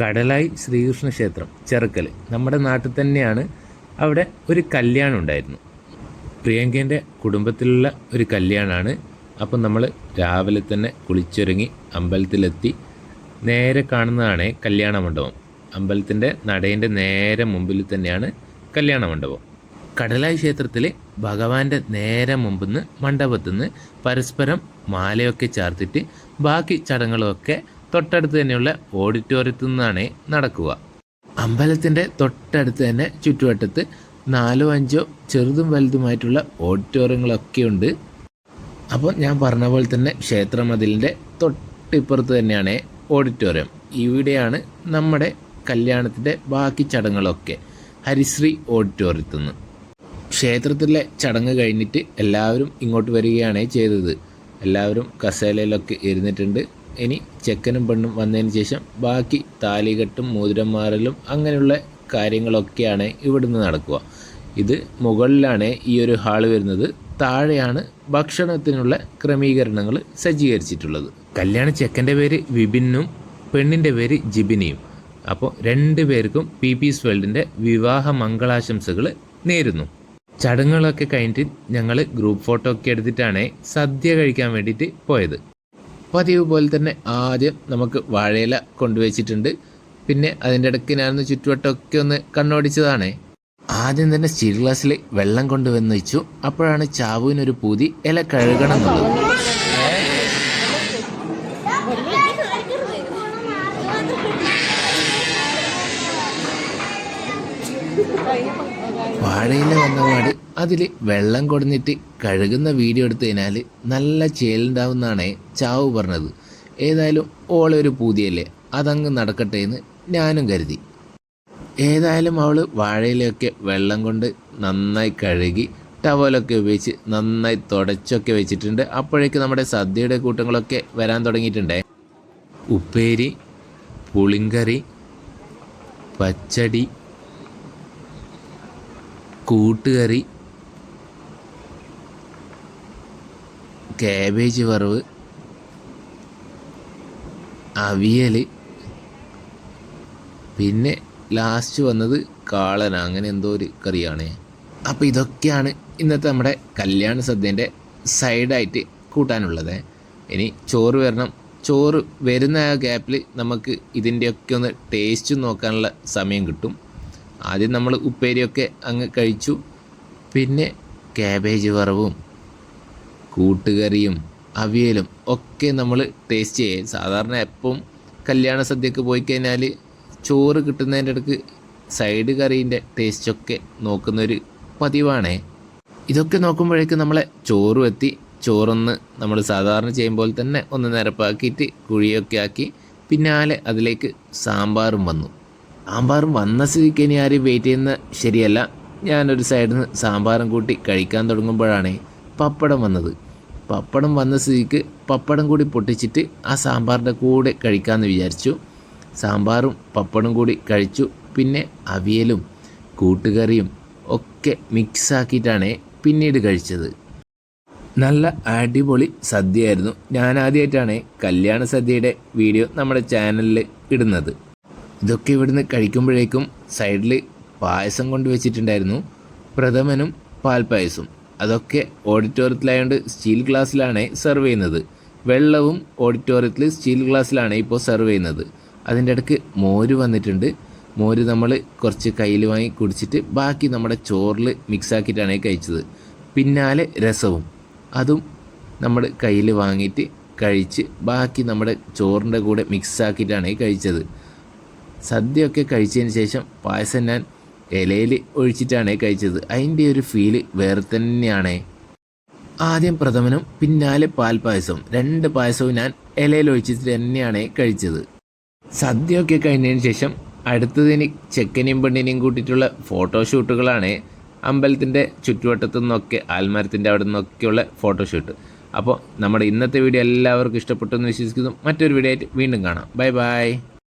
കടലായി ശ്രീകൃഷ്ണ ക്ഷേത്രം ചെറുക്കൽ. നമ്മുടെ നാട്ടിൽ തന്നെയാണ് അവിടെ ഒരു കല്യാണം ഉണ്ടായിരുന്നു. പ്രിയങ്കേന്റെ കുടുംബത്തിലുള്ള ഒരു കല്യാണമാണ് അപ്പം നമ്മൾ രാവിലെ തന്നെ കുളിച്ചൊരുങ്ങി അമ്പലത്തിലെത്തി നേരെ കാണുന്നതാണ് കല്യാണ മണ്ഡപം അമ്പലത്തിന്റെ നടേന്റെ നേരെ മുമ്പിൽ തന്നെയാണ് കല്യാണ മണ്ഡപം കടലായി ക്ഷേത്രത്തിൽ ഭഗവാന്റെ നേരെ മുമ്പിൽ നിന്ന് മണ്ഡപത്തിൽ നിന്ന് പരസ്പരം മാലയൊക്കെ ചേർത്തിട്ട് ബാക്കി ചടങ്ങുകളൊക്കെ തൊട്ടടുത്ത് തന്നെയുള്ള ഓഡിറ്റോറിയത്തിൽ നിന്നാണ് നടക്കുക. അമ്പലത്തിന്റെ തൊട്ടടുത്ത് തന്നെ ചുറ്റുവട്ടത്ത് നാലോ അഞ്ചോ ചെറുതും വലുതുമായിട്ടുള്ള ഓഡിറ്റോറിയങ്ങളൊക്കെ ഉണ്ട്. അപ്പോൾ ഞാൻ പറഞ്ഞ പോലെ തന്നെ ക്ഷേത്രമതിലിന്റെ തൊട്ടിപ്പുറത്ത് തന്നെയാണ് ഓഡിറ്റോറിയം. ഇവിടെയാണ് നമ്മുടെ കല്യാണത്തിന്റെ ബാക്കി ചടങ്ങുകളൊക്കെ ഹരിശ്രീ ഓഡിറ്റോറിയത്തിൽ നിന്ന്. ക്ഷേത്രത്തിലെ ചടങ്ങ് കഴിഞ്ഞിട്ട് എല്ലാവരും ഇങ്ങോട്ട് വരികയാണ് ചെയ്തത്. എല്ലാവരും കസേലയിലൊക്കെ ഇരുന്നിട്ടുണ്ട്. ഇനി ചെക്കനും പെണ്ണും വന്നതിന് ശേഷം ബാക്കി താലികെട്ടും മോതിരം മാറലും അങ്ങനെയുള്ള കാര്യങ്ങളൊക്കെയാണ് ഇവിടുന്ന് നടക്കുക. ഇത് മുകളിലാണ് ഈ ഒരു ഹാൾ വരുന്നത്. താഴെയാണ് ഭക്ഷണത്തിനുള്ള ക്രമീകരണങ്ങൾ സജ്ജീകരിച്ചിട്ടുള്ളത്. കല്യാണ ചെക്കന്റെ പേര് വിപിനും പെണ്ണിന്റെ പേര് ജിബിനിയും. അപ്പോൾ രണ്ട് പേർക്കും പി പീസ് വേൾഡിന്റെ വിവാഹ മംഗളാശംസകൾ നേരുന്നു. ചടങ്ങുകളൊക്കെ കഴിഞ്ഞിട്ട് ഞങ്ങൾ ഗ്രൂപ്പ് ഫോട്ടോ ഒക്കെ എടുത്തിട്ടാണ് സദ്യ കഴിക്കാൻ വേണ്ടിയിട്ട് പോയത്. പതിവ് പോലെ തന്നെ ആദ്യം നമുക്ക് വാഴയില കൊണ്ടുവച്ചിട്ടുണ്ട്. പിന്നെ അതിന്റെ ഇടയ്ക്ക് ഞാനൊന്ന് ചുറ്റുവട്ടമൊക്കെ ഒന്ന് കണ്ണോടിച്ചതാണ്. ആദ്യം തന്നെ സ്റ്റീൽ ഗ്ലാസ്സിൽ വെള്ളം കൊണ്ടുവന്ന് വെച്ചു. അപ്പോഴാണ് ചാവുവിനൊരു പൂതി ഇല കഴുകണം എന്നുള്ളത് വാഴയില വന്നപാട് അതിൽ വെള്ളം കൊടുന്നിട്ട് കഴുകുന്ന വീഡിയോ എടുത്തു കഴിഞ്ഞാൽ നല്ല ചേലുണ്ടാവുന്നതാണ് ചാവു പറഞ്ഞത്. ഏതായാലും ഓളെ ഒരു പൂതിയല്ലേ? അതങ്ങ് നടക്കട്ടെ എന്ന് ഞാനും കരുതി. ഏതായാലും അവൾ വാഴയിലൊക്കെ വെള്ളം കൊണ്ട് നന്നായി കഴുകി ടവലൊക്കെ ഉപയോഗിച്ച് നന്നായി തുടച്ചൊക്കെ വെച്ചിട്ടുണ്ട്. അപ്പോഴേക്ക് നമ്മുടെ സദ്യയുടെ കൂട്ടങ്ങളൊക്കെ വരാൻ തുടങ്ങിയിട്ടുണ്ടേ. ഉപ്പേരി പുളിങ്കറി പച്ചടി കൂട്ടുകറി കാബേജ് വറവ് അവിയൽ പിന്നെ ലാസ്റ്റ് വന്നത് കാളന. അങ്ങനെ എന്തോ ഒരു കറിയാണ്. അപ്പോൾ ഇതൊക്കെയാണ് ഇന്നത്തെ നമ്മുടെ കല്യാണ സദ്യന്റെ സൈഡായിട്ട് കൂട്ടാനുള്ളത്. ഇനി ചോറ് വരണം. ചോറ് വരുന്ന ആ ഗ്യാപ്പിൽ നമുക്ക് ഇതിന്റെയൊക്കെ ഒന്ന് ടേസ്റ്റ് നോക്കാനുള്ള സമയം കിട്ടും. ആദ്യം നമ്മൾ ഉപ്പേരിയൊക്കെ അങ്ങ് കഴിച്ചു. പിന്നെ കാബേജ് വറവും കൂട്ടുകറിയും അവിയലും ഒക്കെ നമ്മൾ ടേസ്റ്റ് ചെയ്യും. സാധാരണ എപ്പം കല്യാണ സദ്യക്ക് പോയി കഴിഞ്ഞാൽ ചോറ് കിട്ടുന്നതിന്റെ ഇടയ്ക്ക് സൈഡ് കറീന്റെ ടേസ്റ്റൊക്കെ നോക്കുന്നൊരു പതിവാണേ. ഇതൊക്കെ നോക്കുമ്പോഴേക്ക് നമ്മളെ ചോറും എത്തി. ചോറൊന്ന് നമ്മൾ സാധാരണ ചെയ്യുമ്പോൾ തന്നെ ഒന്ന് നിരപ്പാക്കിയിട്ട് കുഴിയൊക്കെ ആക്കി. പിന്നാലെ അതിലേക്ക് സാമ്പാറും വന്നു. സാമ്പാറും വന്ന സ്ഥിതിക്ക് ഇനി ആരും വെയിറ്റ് ചെയ്യുന്ന ശരിയല്ല. ഞാനൊരു സൈഡിൽ നിന്ന് സാമ്പാറും കൂട്ടി കഴിക്കാൻ തുടങ്ങുമ്പോഴാണ് പപ്പടം വന്നത്. പപ്പടം വന്ന സ്ഥിതിക്ക് പപ്പടം കൂടി പൊട്ടിച്ചിട്ട് ആ സാമ്പാറിന്റെ കൂടെ കഴിക്കാമെന്ന് വിചാരിച്ചു. സാമ്പാറും പപ്പടം കൂടി കഴിച്ചു. പിന്നെ അവിയലും കൂട്ടുകറിയും ഒക്കെ മിക്സ് ആക്കിയിട്ടാണ് പിന്നീട് കഴിച്ചത്. നല്ല അടിപൊളി സദ്യയായിരുന്നു. ഞാൻ ആദ്യമായിട്ടാണ് കല്യാണ സദ്യയുടെ വീഡിയോ നമ്മുടെ ചാനലിൽ ഇടുന്നത്. ഇതൊക്കെ ഇവിടുന്ന് കഴിക്കുമ്പോഴേക്കും സൈഡിൽ പായസം കൊണ്ട് വെച്ചിട്ടുണ്ടായിരുന്നു. പ്രഥമനും പാൽപ്പായസവും അതൊക്കെ ഓഡിറ്റോറിയത്തിലായതുകൊണ്ട് സ്റ്റീൽ ഗ്ലാസ്സിലാണ് സെർവ് ചെയ്യുന്നത്. വെള്ളവും ഓഡിറ്റോറിയത്തിൽ സ്റ്റീൽ ഗ്ലാസ്സിലാണ് ഇപ്പോൾ സെർവ് ചെയ്യുന്നത്. അതിന്റെ ഇടയ്ക്ക് മോര് വന്നിട്ടുണ്ട്. മോര് നമ്മൾ കുറച്ച് കയ്യിൽ വാങ്ങി കുടിച്ചിട്ട് ബാക്കി നമ്മുടെ ചോറിൽ മിക്സ് ആക്കിയിട്ടാണ് കഴിച്ചത്. പിന്നാലെ രസവും. അതും നമ്മൾ കയ്യിൽ വാങ്ങിയിട്ട് കഴിച്ച് ബാക്കി നമ്മുടെ ചോറിന്റെ കൂടെ മിക്സ് ആക്കിയിട്ടാണ് കഴിച്ചത്. സദ്യയൊക്കെ കഴിച്ചതിന് ശേഷം പായസം ഞാൻ ഇലയിൽ ഒഴിച്ചിട്ടാണ് കഴിച്ചത്. അതിന്റെ ഒരു ഫീൽ വേറെ തന്നെയാണ്. ആദ്യം പ്രഥമനും പിന്നാലെ പാൽപ്പായസവും. രണ്ട് പായസവും ഞാൻ ഇലയിൽ ഒഴിച്ചിട്ട് തന്നെയാണ് കഴിച്ചത്. സദ്യയൊക്കെ കഴിഞ്ഞതിന് ശേഷം അടുത്തതിന് ചെക്കനെയും പെണ്ണിനെയും കൂട്ടിയിട്ടുള്ള ഫോട്ടോഷൂട്ടുകളാണ് അമ്പലത്തിന്റെ ചുറ്റുവട്ടത്തു നിന്നൊക്കെ ആൽമരത്തിന്റെ അവിടെ നിന്നൊക്കെയുള്ള ഫോട്ടോഷൂട്ട് അപ്പോൾ നമ്മുടെ ഇന്നത്തെ വീഡിയോ എല്ലാവർക്കും ഇഷ്ടപ്പെട്ടു എന്ന് വിശ്വസിക്കുന്നു. മറ്റൊരു വീഡിയോ ആയിട്ട് വീണ്ടും കാണാം. Bye bye